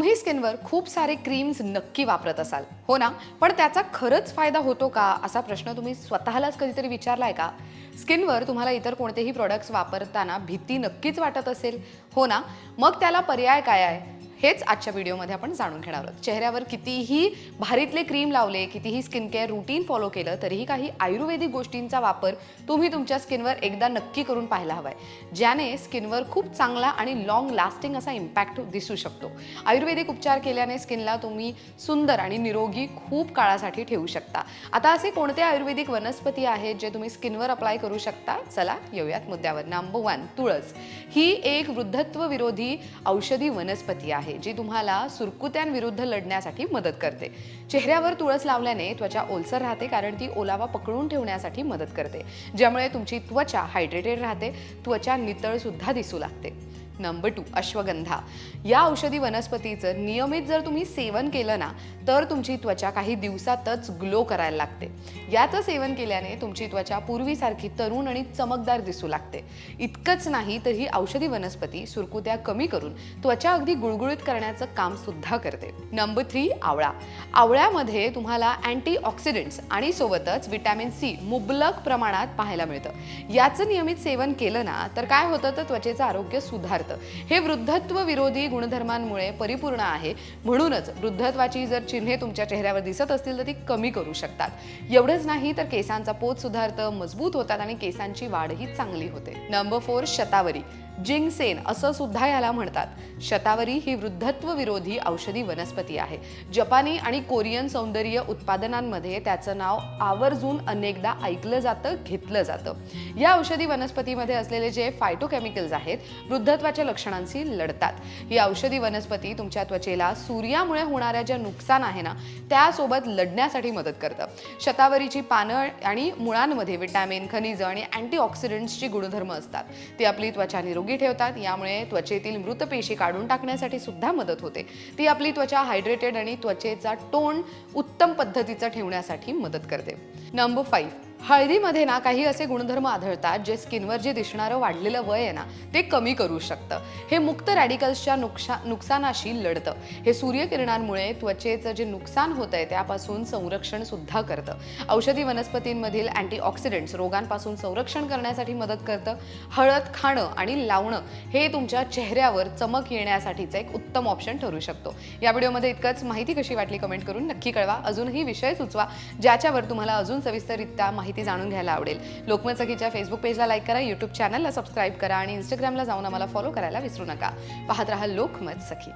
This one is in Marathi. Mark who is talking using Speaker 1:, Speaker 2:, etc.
Speaker 1: तुम्ही स्किनवर खूप सारे क्रीम्स नक्की वापरत असाल. हो ना? पण त्याचा खरंच फायदा होतो का? असा प्रश्न तुम्ही स्वतःलाच कधीतरी विचारलाय का? स्किनवर तुम्हाला इतर कोणतेही प्रोडक्ट्स वापरताना भीती नक्कीच वाटत असेल. हो ना? मग त्याला पर्याय काय आहे? हेच आजच्या व्हिडिओमध्ये आपण जाणून घेणार आहोत. चेहऱ्यावर कितीही भारीतले क्रीम लावले कितीही स्किन केअर रुटीन फॉलो केलं तरीही काही आयुर्वेदिक गोष्टींचा वापर तुम्ही तुमच्या स्किनवर एकदा नक्की करून पाहायला हवाय. ज्याने स्किनवर खूप चांगला आणि लॉंग लास्टिंग असा इम्पॅक्ट दिसू शकतो. आयुर्वेदिक उपचार केल्याने स्किनला तुम्ही सुंदर आणि निरोगी खूप काळासाठी ठेवू शकता. आता असे कोणते आयुर्वेदिक वनस्पती आहेत जे तुम्ही स्किनवर अप्लाय करू शकता? चला येऊयात मुद्द्यावर. नंबर वन तुळस. ही एक वृद्धत्व विरोधी औषधी वनस्पती आहे. जी तुम्हाला सुरकुत्यांविरुद्ध लढण्यासाठी मदत करते. चेहऱ्यावर तुळस लावल्याने त्वचा ओलसर राहते कारण ती ओलावा पकडून ठेवण्यासाठी मदत करते. ज्यामुळे तुमची त्वचा हायड्रेटेड राहते त्वचा नितळ सुद्धा दिसू लागते. Number two ashwagandha. या औषधी वनस्पतीचं नियमित जर तुम्ही सेवन केलं ना तर तुमची त्वचा काही दिवसातच ग्लो करायला लागते. याचं सेवन केल्याने तुमची त्वचा पूर्वीसारखी तरुण आणि चमकदार दिसू लागते. इतकंच नाही तर ही औषधी वनस्पती सुरकुत्या कमी करून त्वचा अगदी गुळगुळीत करण्याचं काम सुद्धा करते. नंबर थ्री आवळा. आवळ्यामध्ये तुम्हाला अँटी ऑक्सिडंट्स आणि सोबतच विटॅमिन सी मुबलक प्रमाणात पाहायला मिळतं. याचं नियमित सेवन केलं ना तर काय होतं? तर त्वचेचं आरोग्य सुधारतं. हे वृद्धत्व विरोधी गुणधर्मांमुळे परिपूर्ण आहे. म्हणूनच वृद्धत्वाची जर चिन्हे तुमच्या चेहऱ्यावर दिसत असतील तर ती कमी करू शकतात. एवढंच नाही तर केसांचा पोत सुधारतं मजबूत होतात आणि केसांची वाढही चांगली होते. नंबर फोर शतावरी. जिंगसेन असं सुद्धा याला म्हणतात. शतावरी ही वृद्धत्व विरोधी औषधी वनस्पती आहे. जपानी आणि कोरियन सौंदर्य उत्पादनांमध्ये त्याचं नाव आवर्जून अनेकदा ऐकलं जातं घेतलं जातं. या औषधी वनस्पतीमध्ये असलेले जे फायटोकेमिकल्स आहेत वृद्धत्वाच्या लक्षणांशी लढतात. ही औषधी वनस्पती तुमच्या त्वचेला सूर्यामुळे होणाऱ्या ज्या नुकसान आहे ना त्यासोबत लढण्यासाठी मदत करतं. शतावरीची पानं आणि मुळांमध्ये विटॅमिन खनिज आणि अँटीऑक्सिडंट्सची गुणधर्म असतात. ती आपली त्वचा निरोगी ठेवतात. यामुळे त्वचेतील मृत पेशी काढून टाकण्यासाठी सुद्धा मदत होते. ती आपली त्वचा हायड्रेटेड आणि त्वचेचा टोन उत्तम पद्धतीचा ठेवण्यासाठी मदत करते. नंबर फाईव्ह हळदीमध्ये ना काही असे गुणधर्म आढळतात जे स्किनवर जे दिसणारं वाढलेलं वय आहे ना ते कमी करू शकतं. हे मुक्त रॅडिकल्सच्या नुकशा नुकसानाशी लढतं. हे सूर्यकिरणांमुळे त्वचेचं जे नुकसान होत आहे त्यापासून संरक्षण सुद्धा करतं. औषधी वनस्पतींमधील अँटीऑक्सिडंट्स रोगांपासून संरक्षण करण्यासाठी मदत करतं. हळद खाणं आणि लावणं हे तुमच्या चेहऱ्यावर चमक येण्यासाठीचं एक उत्तम ऑप्शन ठरू शकतो. या व्हिडिओमध्ये इतकंच. माहिती कशी वाटली कमेंट करून नक्की कळवा. अजूनही विषय सुचवा ज्याच्यावर तुम्हाला अजून सविस्तररित्या माहिती जाणून घ्यायला आवडेल. लोकमत सखीच्या फेसबुक पेजला लाईक करा यूट्यूब चॅनलला सबस्क्राईब करा आणि इंस्टाग्रामला जाऊन आम्हाला फॉलो करायला विसरू नका. पाहत राहा लोकमत सखी.